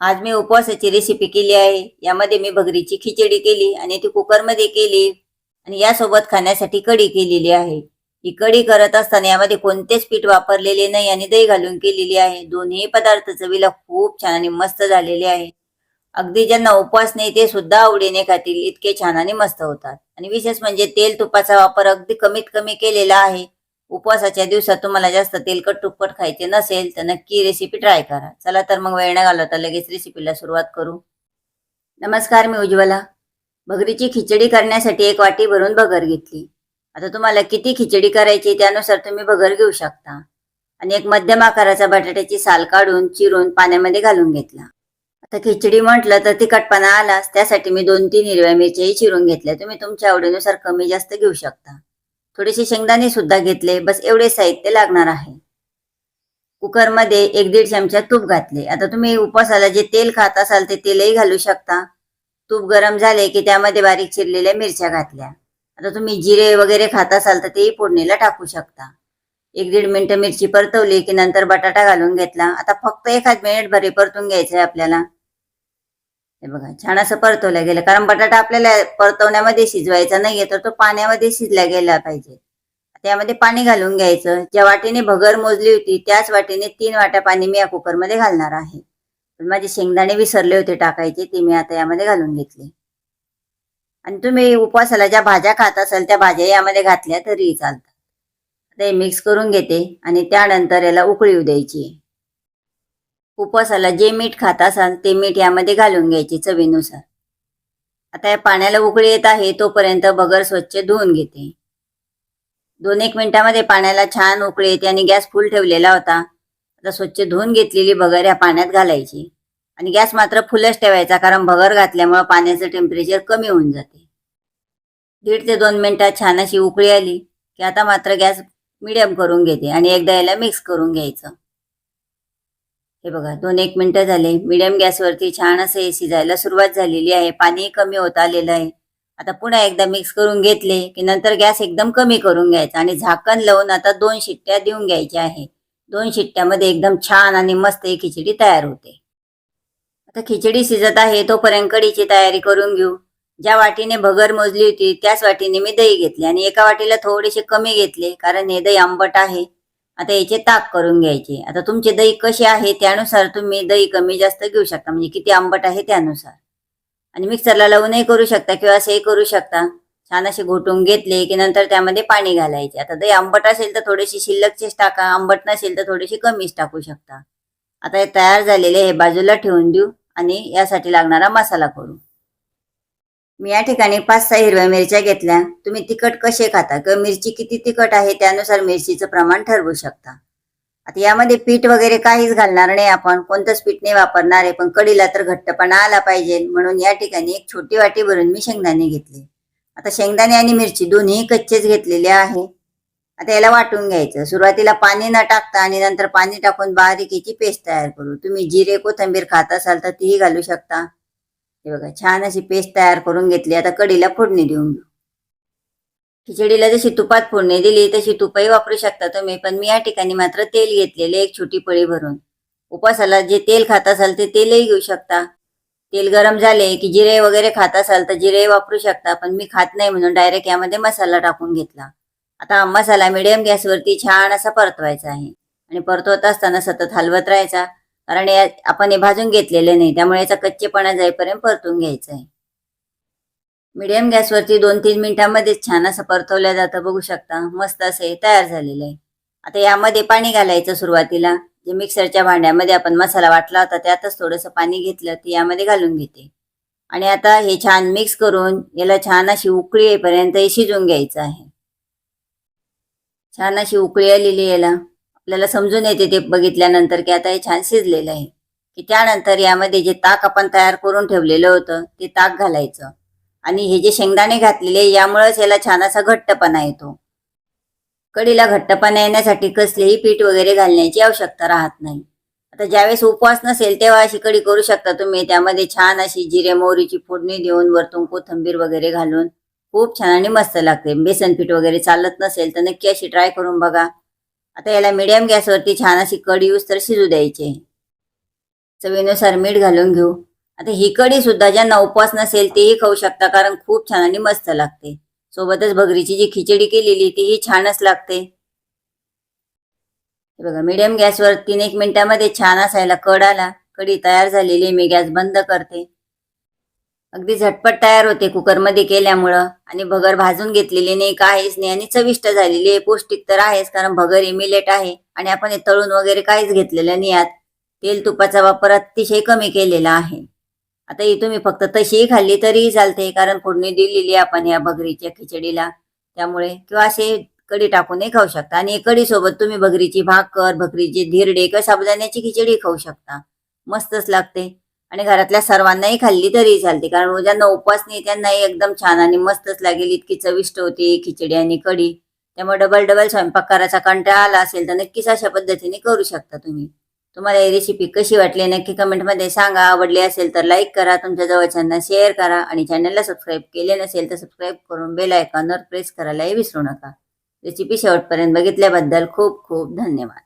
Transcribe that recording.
आज मी उपवासाची रेसिपी केली आहे. यामध्ये मी भगरीची खिचडी केली आणि ती कुकरमध्ये केली. आणि यासोबत खाण्यासाठी कढी केलेली आहे. ही कढी करत असताना यामध्ये कोणतेच पीठ वापरलेले नाही आणि दही घालून केलेली आहे. दोन्ही पदार्थ चवीला खूप छान आणि मस्त झालेले आहे. अगदी ज्यांना उपवास नाही ते सुद्धा आवडीने खातील. इतके छान आणि मस्त होतात. आणि विशेष म्हणजे तेल तुपाचा वापर अगदी कमीत कमी केलेला आहे. उपवासाच्या दिवसात तुम्हाला जास्त तेलकट तुपकट खायचे नसेल तर नक्की रेसिपी ट्राय करा. चला तर मग वेळ न घालवता लगेच रेसिपीला सुरुवात करू. नमस्कार मी उज्ज्वला. भगरीची खिचडी करण्यासाठी एक वाटी भरून भगर घेतली. आता तुम्हाला किती खिचडी करायची त्यानुसार तुम्ही भगर घेऊ शकता. आणि एक मध्यम आकाराचा बटाट्याची साल काढून चिरून पाण्यामध्ये घालून घेतला. आता खिचडी म्हटलं तर तिखटपणा आलाच त्यासाठी मी दोन तीन हिरव्या मिरच्याही चिरून घेतल्या. तुम्ही तुमच्या आवडीनुसार कमी जास्त घेऊ शकता. थोडेसे शेंगदाणे सुद्धा घेतले. बस एवढे साहित्य लागणार आहे. कुकरमध्ये एक दीड चमचा तूप घातले. आता तुम्ही उपवासाला जे तेल खात असाल ते तेलही घालू शकता. तूप गरम झाले की त्यामध्ये बारीक चिरलेल्या मिरच्या घातल्या. आता तुम्ही जिरे वगैरे खात असाल तर तेही फोडणीला टाकू शकता. एक दीड मिनिटं मिरची परतवली की नंतर बटाटा घालून घेतला. आता फक्त एखाद मिनिट भरे परतून घ्यायचंय आपल्याला. हे बघा छान असं परतवलं गेलं. कारण बटाटा आपल्याला परतवण्यामध्ये शिजवायचा नाहीये तर तो पाण्यामध्ये शिजला गेला पाहिजे. त्यामध्ये पाणी घालून घ्यायचं. ज्या वाटीने भगर मोजली होती त्याच वाटीने तीन वाट्या पाणी मी या कुकरमध्ये घालणार आहे. माझे शेंगदाणे विसरले होते टाकायचे ते मी आता यामध्ये घालून घेतले. आणि तुम्ही उपवासाला ज्या भाज्या खात असाल त्या भाज्या यामध्ये घातल्या तरी चालतात. आता हे मिक्स करून घेते आणि त्यानंतर याला उकळी द्यायची उपवासाला जे मीठ खात असाल ते मीठ यामध्ये घालून घ्यायचे चवीनुसार. आता या पाण्याला उकळी येत आहे तोपर्यंत बगर स्वच्छ धुवून घेते. दोन एक मिनिटामध्ये पाण्याला छान उकळी येते आणि गॅस फुल ठेवलेला होता. आता स्वच्छ धुवून घेतलेली बगर या पाण्यात घालायची. आणि गॅस मात्र फुलच ठेवायचा कारण भगर घातल्यामुळं पाण्याचं टेम्परेचर कमी होऊन जाते. दीड ते दोन मिनिटात छान अशी उकळी आली की आता मात्र गॅस मिडियम करून घेते आणि एकदा याला मिक्स करून घ्यायचं. हे बघा दोन एक मिनिटं झाले. मिडियम गॅसवरती छान असं हे शिजायला सुरुवात झालेली आहे. पाणी कमी होत आलेलं आहे. आता पुन्हा एकदा मिक्स करून घेतले की नंतर गॅस एकदम कमी करून घ्यायचा आणि झाकण लावून आता दोन शिट्ट्या देऊन घ्यायच्या आहे. दोन शिट्ट्यामध्ये एकदम छान आणि मस्त ही खिचडी तयार होते. आता खिचडी शिजत आहे तोपर्यंत कडीची तयारी करून घेऊ. ज्या वाटीने भगर मोजली होती त्याच वाटीने मी दही घेतले आणि एका वाटीला थोडेसे कमी घेतले कारण हे दही आंबट आहे. आता याचे ताक करून घ्यायचे. आता तुमचे दही कसे आहे त्यानुसार तुम्ही दही कमी जास्त घेऊ शकता. म्हणजे किती आंबट आहे त्यानुसार. आणि मिक्सरला लावूनही करू शकता किंवा असेही करू शकता. छान असे घोटून घेतले की नंतर त्यामध्ये पाणी घालायचे. आता दही आंबट असेल तर थोडीशी शिल्लकचीच टाका. आंबट नसेल तर थोडीशी कमीच टाकू शकता. आता हे तयार झालेले हे बाजूला ठेवून देऊ आणि यासाठी लागणारा मसाला करू. मी या ठिकाणी पाच सहा हिरव्या मिरच्या घेतल्या. तुम्ही तिखट कसे खाता? किंवा मिरची किती तिखट आहे? त्यानुसार मिरचीचं प्रमाण ठरवू शकता. आता यामध्ये पीठ वगैरे काहीच घालणार नाही आपण. कोणतंच पीठ नाही वापरणार आहे पण कडीला तर घट्टपणा आला पाहिजे. म्हणून या ठिकाणी एक छोटी वाटी भरून मी शेंगदाणे घेतले. आता शेंगदाणे आणि मिरची दोन्ही कच्चेच घेतलेले आहे. आता याला वाटून घ्यायचं. सुरुवातीला पाणी न टाकता आणि नंतर पाणी टाकून बारीक याची पेस्ट तयार करू. तुम्ही जिरे कोथिंबीर खात असाल तर तीही घालू शकता. हे बघा छान अशी पेस्ट तयार करून घेतली. आता कढीला फोडणी देऊन घेऊ. खिचडीला जशी तुपात फोडणी दिली तशी तुपही वापरू शकता तुम्ही पण मी या ठिकाणी मात्र तेल घेतलेले एक छोटी पळी भरून. उपासाला जे तेल खात असाल ते तेलही घेऊ शकता. तेल गरम झाले की जिरे वगैरे खात असाल तर जिरे वापरू शकता पण मी खात नाही म्हणून डायरेक्ट यामध्ये मसाला टाकून घेतला. आता हा मसाला मिडियम गॅसवरती छान असा परतवायचा आहे. आणि परतवत असताना सतत हलवत राहायचा. कारण या आपण हे भाजून घेतलेले नाही. त्यामुळे याचा कच्चेपणा जाईपर्यंत परतून घ्यायचं आहे. मिडियम गॅसवरती दोन तीन मिनिटांमध्येच छान असं परतवल्या जातं. बघू शकता. मस्त असे तयार झालेलं आहे. आता यामध्ये पाणी घालायचं सुरुवातीला. जे मिक्सरच्या भांड्यामध्ये आपण मसाला वाटला होता त्यातच थोडंसं पाणी घेतलं ते यामध्ये घालून घेते. आणि आता हे छान मिक्स करून याला छान अशी उकळी येईपर्यंत हे शिजून घ्यायचं आहे. छान अशी उकळी आलेली याला. आपल्याला समजून येते ते बघितल्यानंतर की आता हे छान शिजलेलं आहे. की त्यानंतर यामध्ये जे ताक आपण तयार करून ठेवलेलं होतं ते ताक घालायचं. आणि हे जे शेंगदाणे घातलेले यामुळेच याला छान असा घट्टपणा येतो. कडीला घट्टपणा येण्यासाठी कसलेही पीठ वगैरे घालण्याची आवश्यकता राहत नाही. आता ज्यावेळेस उपवास नसेल तेव्हा अशी कडी करू शकता तुम्ही. त्यामध्ये छान अशी जिरे मोहरीची फोडणी देऊन वरतून कोथंबीर वगैरे घालून खूप छान आणि मस्त लागते. बेसन पीठ वगैरे चालत नसेल तर नक्की अशी ट्राय करून बघा. आता याला मिडियम गॅसवरती छान अशी कढी तर शिजू द्यायची चवीनुसार मीठ घालून घेऊ. आता ही कढी सुद्धा ज्यांना उपवास नसेल तेही खाऊ शकता कारण खूप छान आणि मस्त लागते. सोबतच भगरीची जी खिचडी केलेली तीही छानच लागते. बघा मिडियम गॅसवर तीन एक मिनिटामध्ये छान असायला कड आला. कढी तयार झालेली मी गॅस बंद करते. अगदी झटपट तयार होते कुकरमध्ये केल्यामुळं. आणि भगर भाजून घेतलेली नाही काहीच नाही आणि चविष्ट झालेली आहे पौष्टिक तर आहेच कारण भगर इमिलेट मिलेट आहे. आणि आपण हे तळून वगैरे काहीच घेतलेलं नाही आत. तेल तुपाचा वापर अतिशय कमी केलेला आहे. आता ही तुम्ही फक्त तशीही खाल्ली तरीही चालते कारण फोडणी दिलेली आहे आपण या भगरीच्या खिचडीला. त्यामुळे किंवा असे कढी टाकूनही खाऊ शकता. आणि कढी सोबत तुम्ही भगरीची भाकर भकरीची धिरडे किंवा साबुदाण्याची खिचडी खाऊ शकता. मस्तच लागते. आणि घरातल्या सर्वांनाही खाल्ली तरी चालते. कारण ज्यांना उपवास नाही त्यांनाही एकदम छान आणि मस्तच लागेल. इतकी चविष्ट होती खिचडी आणि कढी. त्यामुळे डबल डबल स्वयंपाक करायचा कंटाळा आला असेल तर नक्कीच अशा पद्धतीने करू शकता तुम्ही. तुम्हाला ही रेसिपी कशी वाटली नक्की कमेंटमध्ये सांगा. आवडली असेल तर लाईक करा. तुमच्या जवळच्यांना शेअर करा. आणि चॅनलला सबस्क्राईब केले नसेल तर सबस्क्राईब करून बेल आयकॉनवर प्रेस करायलाही विसरू नका. रेसिपी शेवटपर्यंत बघितल्याबद्दल खूप खूप धन्यवाद.